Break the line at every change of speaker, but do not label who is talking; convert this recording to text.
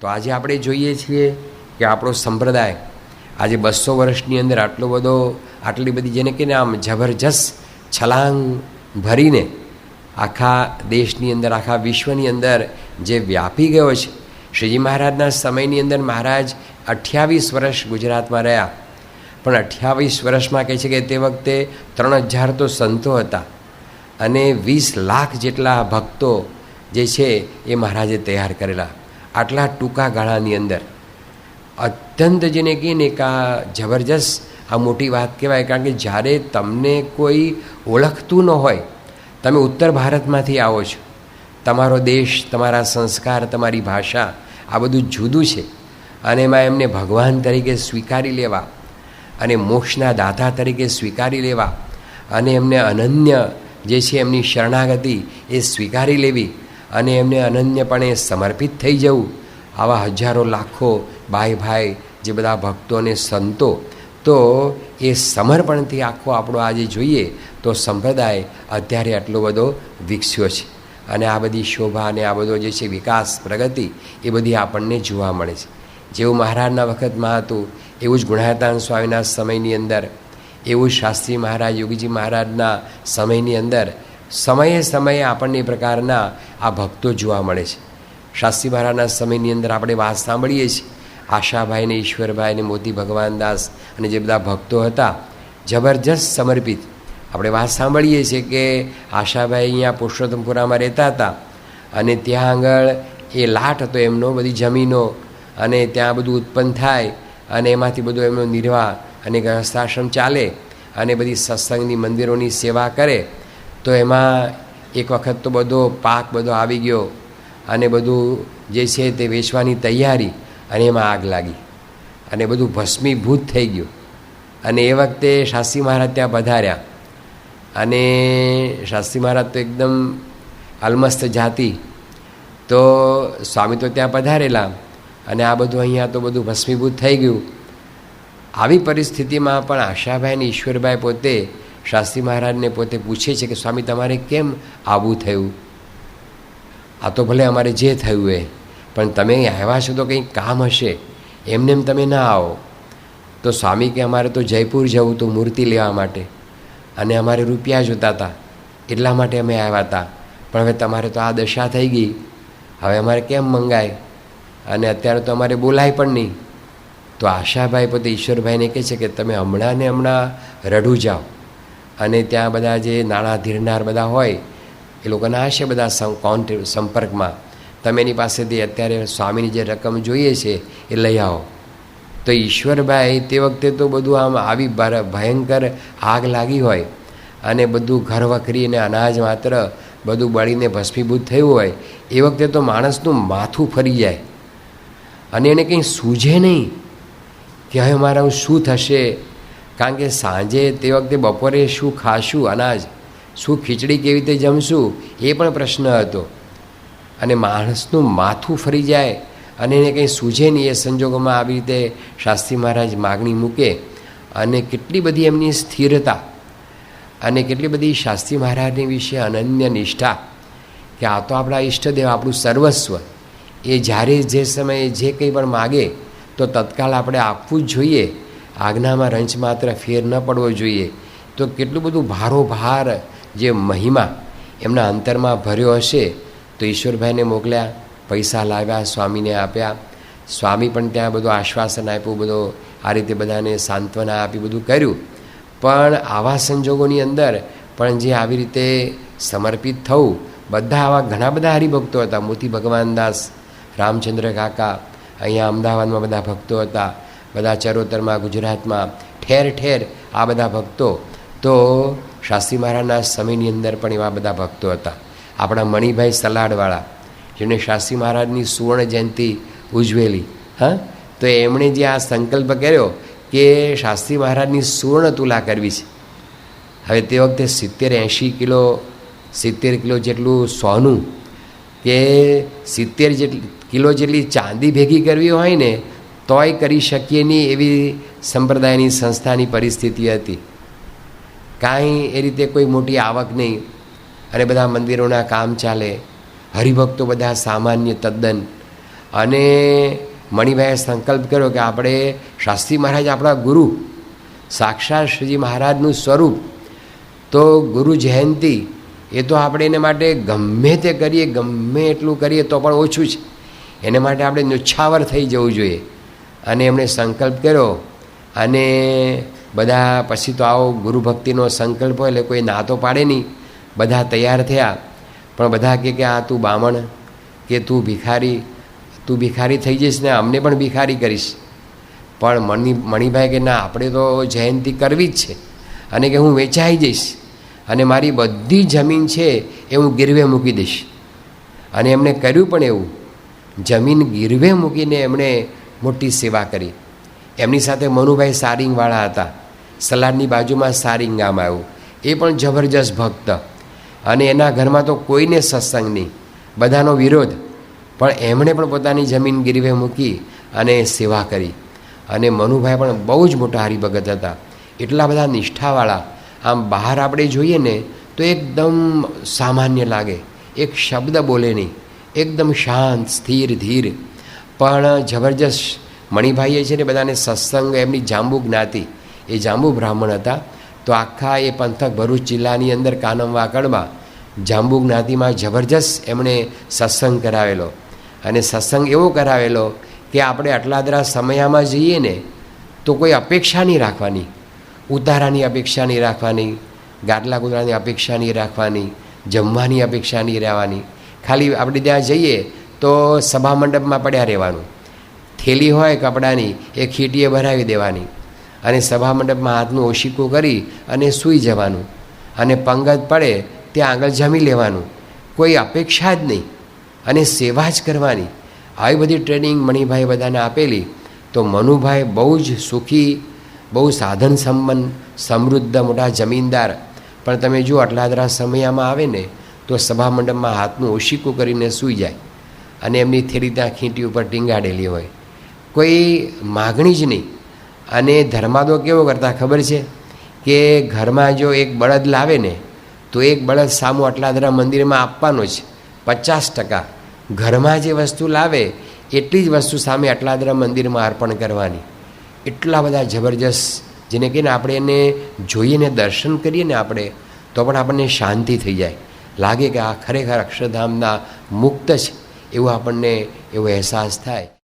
તો આજે આપણે જોઈએ છીએ કે આપણો સંપ્રદાય આજે બસો વર્ષની અંદર આટલો બધો, આટલી બધી જેને કે આમ જબરજસ્ત છલાંગ ભરીને આખા દેશની અંદર, આખા વિશ્વની અંદર જે વ્યાપી ગયો છે. શ્રીજી મહારાજના સમયની અંદર મહારાજ અઠ્યાવીસ વર્ષ ગુજરાતમાં રહ્યા. પણ અઠ્યાવીસ વર્ષમાં કહે છે કે તે વખતે ત્રણ હજાર તો સંતો હતા અને વીસ લાખ જેટલા ભક્તો જે છે એ મહારાજે તૈયાર કરેલા. આટલા ટૂંકા ગાળાની અંદર. અત્યંત જેને કહીએ ને કે આ જબરજસ્ત, આ મોટી વાત કહેવાય, કારણ કે જ્યારે તમને કોઈ ઓળખતું ન હોય, તમે ઉત્તર ભારતમાંથી આવો છો, તમારો દેશ, તમારા સંસ્કાર, તમારી ભાષા, આ બધું જુદું છે. અને એમાં એમને ભગવાન તરીકે સ્વીકારી લેવા, અને મોક્ષના દાતા તરીકે સ્વીકારી લેવા, અને એમને અનન્ય જે છે એમની શરણાગતિ એ સ્વીકારી લેવી અને એમને અનન્યપણે સમર્પિત થઈ જવું. આવા હજારો લાખો ભાઈ ભાઈ જે બધા ભક્તો અને સંતો, તો એ સમર્પણથી આખો આપણો આજે જોઈએ તો સંપ્રદાય અત્યારે આટલો બધો વિકસ્યો છે. અને આ બધી શોભા અને આ બધો જે છે વિકાસ, પ્રગતિ, એ બધી આપણને જોવા મળે છે. જેવું મહારાજના વખતમાં હતું, એવું જ ગુણાતાન સ્વામીના સમયની અંદર, એવું શાસ્ત્રી મહારાજ, યોગીજી મહારાજના સમયની અંદર સમયે સમયે આપણને એ પ્રકારના આ ભક્તો જોવા મળે છે. શાસ્ત્રી મહારાજના સમયની અંદર આપણે વાત સાંભળીએ છીએ. આશાભાઈને, ઈશ્વરભાઈને, મોતી ભગવાનદાસ અને જે બધા ભક્તો હતા, જબરજસ્ત સમર્પિત. આપણે વાત સાંભળીએ છીએ કે આશાભાઈ અહીંયા પુરુષોત્તમપુરામાં રહેતા હતા અને ત્યાં આગળ એ લાટ હતો એમનો, બધી જમીનો અને ત્યાં બધું ઉત્પન્ન થાય અને એમાંથી બધું એમનો નિર્વાહ અને ગ્રહસ્થાશ્રમ ચાલે અને બધી સત્સંગની મંદિરોની સેવા કરે. તો એમાં એક વખત તો બધો પાક બધો આવી ગયો અને બધું જે છે તે વેચવાની તૈયારી અને એમાં આગ લાગી. અને બધું ભસ્મીભૂત થઈ ગયું. અને એ વખતે શાસ્ત્રી મહારાજ ત્યાં પધાર્યા. અને શાસ્ત્રી મહારાજ તો એકદમ અલમસ્ત જાતિ. તો સ્વામી તો ત્યાં પધારેલા અને આ બધું અહીંયા તો બધું ભસ્મીભૂત થઈ ગયું. આવી પરિસ્થિતિમાં પણ આશાભાઈ અને ઈશ્વરભાઈ પોતે શાસ્ત્રી મહારાજને પોતે પૂછે છે કે, સ્વામી, તમારે કેમ આવું થયું? આ તો ભલે અમારે જે થયું એ, પણ તમે આવ્યા છો તો કંઈક કામ હશે? એમને એમ તમે ના આવો. તો સ્વામી કે, અમારે તો જયપુર જવું હતું મૂર્તિ લેવા માટે અને અમારે રૂપિયા જોતા હતા, એટલા માટે અમે આવ્યા હતા. પણ હવે તમારે તો આ દશા થઈ ગઈ. હવે અમારે કેમ મંગાય? અને અત્યારે તો અમારે બોલાય પણ નહીં. તો આશાભાઈ પોતે ઈશ્વરભાઈને કહે છે કે, તમે હમણાં ને હમણાં રડું જાઓ. અને ત્યાં બધા જે નાણાં ધીરનાર બધા હોય, એ લોકોના હશે બધા કોન્ટ, સંપર્કમાં. તમે એની પાસેથી અત્યારે સ્વામીની જે રકમ જોઈએ છે, એ લઈ આવો. તો ઈશ્વરભાઈ તે વખતે તો બધું આમ આવી ભયંકર આગ લાગી હોય અને બધું ઘર વખરી અને અનાજ માત્ર બધું બળીને ભસ્મીભૂત થયું હોય, એ વખતે તો માણસનું માથું ફરી જાય. અને એને કંઈ સૂઝે નહીં કે હવે મારા શું થશે? કારણ કે સાંજે તે વખતે બપોરે શું ખાશું, અનાજ, શું ખીચડી કેવી રીતે જમશું, એ પણ પ્રશ્ન હતો. અને માણસનું માથું ફરી જાય અને એને કંઈ સૂઝે નહીં એ સંજોગોમાં આવી રીતે શાસ્ત્રી મહારાજ માગણી મૂકે. અને કેટલી બધી એમની સ્થિરતા અને કેટલી બધી શાસ્ત્રી મહારાજની વિશે અનન્ય નિષ્ઠા કે આ તો આપણા ઈષ્ટદેવ, આપણું સર્વસ્વ. એ જ્યારે જે સમયે જે કંઈ પણ માગે, તો તત્કાલ આપણે આપવું જ જોઈએ. આજ્ઞામાં રંચ માત્ર ફેર ન પડવો જોઈએ. તો કેટલું બધું ભારોભાર જે મહિમા એમના અંતરમાં ભર્યો હશે, તો ઈશ્વરભાઈને મોકલ્યા, પૈસા લાવ્યા, સ્વામીને આપ્યા. સ્વામી પણ ત્યાં બધું આશ્વાસન આપ્યું, બધો આ રીતે બધાને સાંત્વના આપી બધું કર્યું. પણ આવા સંજોગોની અંદર પણ જે આવી રીતે સમર્પિત થવું, બધા આવા ઘણા બધા હરિભક્તો હતા. મોતી ભગવાનદાસ, રામચંદ્ર કાકા, અહીંયા અમદાવાદમાં બધા ભક્તો હતા. બધા ચરોતરમાં, ગુજરાતમાં ઠેર ઠેર આ બધા ભક્તો. તો શાસ્ત્રી મહારાજના સમયની અંદર પણ એવા બધા ભક્તો હતા. આપણા મણિભાઈ સલાડવાળા જેમણે શાસ્ત્રી મહારાજની સુવર્ણ જયંતિ ઉજવેલી, હા? તો એમણે જે આ સંકલ્પ કર્યો કે શાસ્ત્રી મહારાજની સુવર્ણ તુલા કરવી છે. હવે તે વખતે સિત્તેર એંશી કિલો, સિત્તેર કિલો જેટલું સોનું કે સિત્તેર જેટલી કિલો જેટલી ચાંદી ભેગી કરવી હોય ને તોય કરી શકીએ નહીં એવી સંપ્રદાયની સંસ્થાની પરિસ્થિતિ હતી. કાંઈ એ રીતે કોઈ મોટી આવક નહીં. અને બધા મંદિરોના કામ ચાલે. હરિભક્તો બધા સામાન્ય તદ્દન. અને મણિભાઈએ સંકલ્પ કર્યો કે આપણે શાસ્ત્રી મહારાજ આપણા ગુરુ. સાક્ષાત શ્રીજી મહારાજનું સ્વરૂપ. તો ગુરુ જયંતિ, એ તો આપણે એને માટે ગમે તે કરીએ, ગમે એટલું કરીએ તો પણ ઓછું છે. એને માટે આપણે નુચ્છાવર થઈ જવું જોઈએ. અને એમણે સંકલ્પ કર્યો. અને બધા પછી તો આવો ગુરુ ભક્તિનો સંકલ્પ હોય એટલે કોઈ ના તો પાડે નહીં. બધા તૈયાર થયા. પણ બધા કહે કે, આ તું બામણ, કે તું ભિખારી તું ભિખારી થઈ જઈશ ને અમને પણ ભિખારી કરીશ. પણ મણિ, મણિભાઈ કે, ના, આપણે તો જયંતિ કરવી જ છે. અને કે, હું વેચાઈ જઈશ અને મારી બધી જમીન છે એ હું ગીરવે મૂકી દઈશ. અને એમણે કર્યું પણ એવું. જમીન ગીરવે મૂકીને એમણે મોટી સેવા કરી. એમની સાથે મનુભાઈ સારિંગવાળા હતા. સલાડની બાજુમાં સારિંગ ગામ આવ્યું. એ પણ જબરજસ્ત ભક્ત. અને એના ઘરમાં તો કોઈને સત્સંગ નહીં. બધાનો વિરોધ. પણ એમણે પણ પોતાની જમીન ગીરવે મૂકી અને સેવા કરી. અને મનુભાઈ પણ બહુ જ મોટા હરિભગત હતા. એટલા બધા નિષ્ઠાવાળા. આમ બહાર આપણે જોઈએ ને, તો એકદમ સામાન્ય લાગે. એક શબ્દ બોલે નહીં. એકદમ શાંત, સ્થિર, ધીર. પણ જબરજસ્ત મણિભાઈએ છે ને બધાને સત્સંગ, એમની જાંબુ જ્ઞાતિ. એ જાંબુ બ્રાહ્મણ હતા. તો આખા એ પંથક ભરૂચ જિલ્લાની અંદર કાનમ વાકડમાં જાંબુ જ્ઞાતિમાં જબરજસ્ત એમણે સત્સંગ કરાવેલો. અને સત્સંગ એવો કરાવેલો કે આપણે આટલા દરા સમયામાં જઈએ ને તો કોઈ અપેક્ષા નહીં રાખવાની. ઉતારાની અપેક્ષા નહીં રાખવાની, ગાટલા કૂતરાની અપેક્ષા નહીં રાખવાની, જમવાની અપેક્ષા નહીં રહેવાની. ખાલી આપણે ત્યાં જઈએ તો સભા મંડપમાં પડ્યા રહેવાનું. થેલી હોય કપડાની, એ ખીટીએ ભરાવી દેવાની. અને સભા મંડપમાં હાથનું ઓશિકું કરી અને સૂઈ જવાનું. અને પંગત પડે ત્યાં આગળ જમી લેવાનું. કોઈ અપેક્ષા જ નહીં. અને સેવા જ કરવાની. આવી બધી ટ્રેનિંગ મણિભાઈ બધાને આપેલી. તો મનુભાઈ બહુ જ સુખી, બહુ સાધન સંપન્ન, સમૃદ્ધ, મોટા જમીનદાર. પણ તમે જો આટલા સમયમાં આવે ને, તો સભા મંડપમાં હાથનું ઓશિકું કરીને સૂઈ જાય. અને એમની થેલી ત્યાં ખીંટી ઉપર ટીંગાડેલી હોય. કોઈ માગણી જ નહીં. અને ધર્માદો કેવો કરતા ખબર છે કે ઘરમાં જો એક બળદ લાવે ને, તો એક બળદ સામું અટલાદરા મંદિરમાં આપવાનો જ. પચાસ ટકા. ઘરમાં જે વસ્તુ લાવે, એટલી જ વસ્તુ સામે અટલાદરા મંદિરમાં અર્પણ કરવાની. એટલા બધા જબરજસ્ત, જેને કહીને આપણે એને જોઈએ ને દર્શન કરીએ ને આપણે, તો પણ આપણને શાંતિ થઈ જાય. લાગે કે આ ખરેખર અક્ષરધામના મુક્ત છે એવું આપણને એવો અહેસાસ થાય.